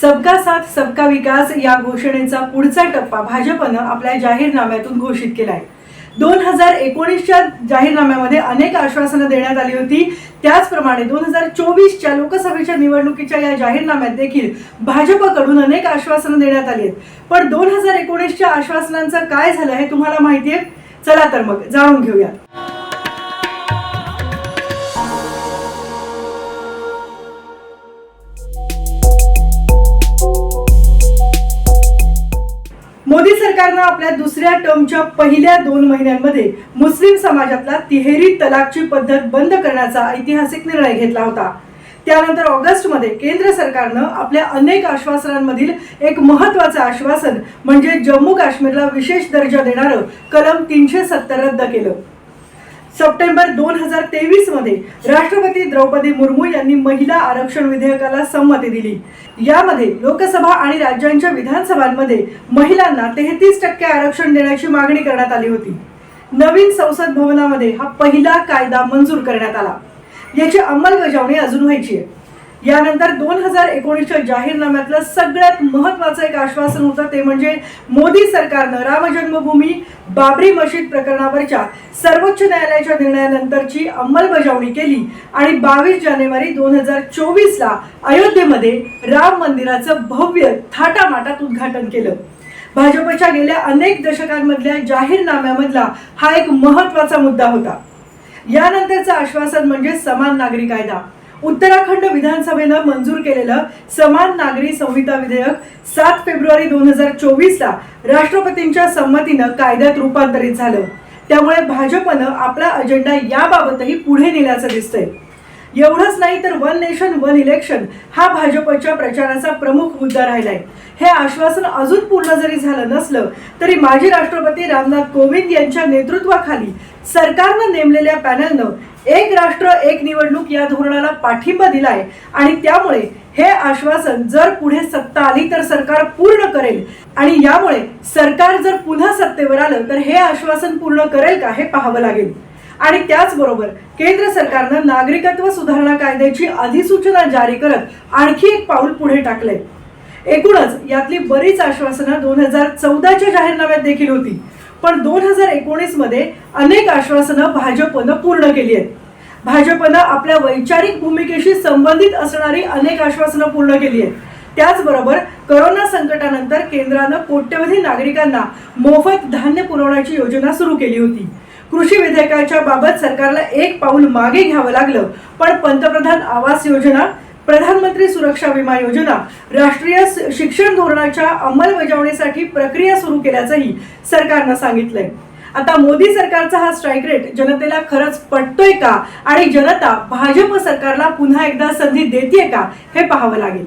सबका साथ सबका विकास या घोषणेचा पुढचा टप्पा भाजपनं आपल्या जाहीरनाम्यातून घोषित केलाय. दोन हजार एकोणीसच्या जाहीरनाम्यामध्ये अनेक आश्वासनं देण्यात आली होती. त्याचप्रमाणे दोन हजार चोवीसच्या लोकसभेच्या निवडणुकीच्या या जाहीरनाम्यात देखील भाजपकडून अनेक आश्वासनं देण्यात आली आहेत. पण दोन हजार एकोणीसच्या आश्वासनांचं काय झालं हे तुम्हाला माहिती आहे? चला तर मग जाणून घेऊयात. सरकारनं आपल्या दुसऱ्या टर्मच्या पहिल्या दोन महिन्यांमध्ये मुस्लिम समाजातला तिहेरी तलाकची पद्धत बंद करण्याचा ऐतिहासिक निर्णय घेतला होता. त्यानंतर ऑगस्टमध्ये केंद्र सरकारनं आपल्या अनेक आश्वासनांमधील एक महत्वाचं आश्वासन म्हणजे जम्मू काश्मीरला विशेष दर्जा देणारं कलम तीनशे सत्तर रद्द केलं. सप्टेंबर दोन हजार तेवीसमध्ये राष्ट्रपती द्रौपदी मुर्मू यांनी महिला आरक्षण विधेयकाला संमती दिली. यामध्ये लोकसभा आणि राज्यांच्या विधानसभांमध्ये महिलांना तेहतीस टक्के आरक्षण देण्याची मागणी करण्यात आली होती. नवीन संसद भवनामध्ये हा पहिला कायदा मंजूर करण्यात आला. याची अंमलबजावणी अजून व्हायची आहे. यानंतर दोन हजार एकोणीसच्या जाहीरनाम्यातलं सगळ्यात महत्वाचं एक आश्वासन होतं ते म्हणजे मोदी सरकारनं राम जन्मभूमी बाबरी मशीद प्रकरणावरच्या सर्वोच्च न्यायालयाच्या निर्णयानंतरची अंमलबजावणी केली आणि बावीस जानेवारी दोन हजार चोवीसला अयोध्येमध्ये राम मंदिराचं भव्य थाटामाटात उद्घाटन केलं. भाजपच्या गेल्या अनेक दशकांमधल्या जाहीरनाम्यामधला हा एक महत्त्वाचा मुद्दा होता. यानंतरचं आश्वासन म्हणजे समान नागरी कायदा. उत्तराखंड विधानसभेनं मंजूर केलेलं समान नागरी संहिता विधेयक सात फेब्रुवारी दोन हजार चोवीसला राष्ट्रपतींच्या संमतीनं कायद्यात रूपांतरित झालं. त्यामुळे भाजपनं आपला अजेंडा याबाबतही पुढे नेल्याचं दिसतंय. एवढंच नाही तर वन नेशन वन इलेक्शन हा भाजपच्या प्रचाराचा प्रमुख मुद्दा राहिलाय. हे आश्वासन अजून पूर्ण जरी झालं नसलं तरी माजी राष्ट्रपती रामनाथ कोविंद यांच्या नेतृत्वाखाली सरकारनं नेमलेल्या पॅनलनं एक राष्ट्र एक निवडणूक या धोरणाला पाठिंबा दिलाय आणि त्यामुळे हे आश्वासन जर पुढे सत्ता आली तर सरकार पूर्ण करेल. आणि यामुळे सरकार जर पुन्हा सत्तेवर आलं तर हे आश्वासन पूर्ण करेल का हे पाहावं लागेल. आणि त्याचबरोबर केंद्र सरकारनं नागरिकत्व सुधारणा कायद्याची अधिसूचना जारी करत आणखी एक पाऊल पुढे टाकलंय. एकूणच यातली बरीच आश्वासनं दोन हजार चौदाच्या जाहीरनाम्यात देखील होती. पण दोन हजार एकोणीसमध्ये अनेक आश्वासनं भाजपनं पूर्ण केली आहेत. भाजपनं आपल्या वैचारिक भूमिकेशी संबंधित असणारी अनेक आश्वासनं पूर्ण केली आहेत. त्याचबरोबर करोना संकटानंतर केंद्रानं कोट्यवधी नागरिकांना मोफत धान्य पुरवण्याची योजना सुरू केली होती. कृषी विधेयकाच्या बाबत सरकारला एक पाऊल मागे घ्यावं लागलं. पण पंतप्रधान आवास योजना प्रधानमंत्री सुरक्षा विमा योजना राष्ट्रीय शिक्षण धोरणाच्या अंमलबजावणीसाठी प्रक्रिया सुरू केल्याचंही सरकारनं सांगितलंय. आता मोदी सरकारचा हा स्ट्राईक रेट जनतेला खरंच पटतोय का? आणि जनता भाजप सरकारला पुन्हा एकदा संधी देते का? हे पाहावं लागेल.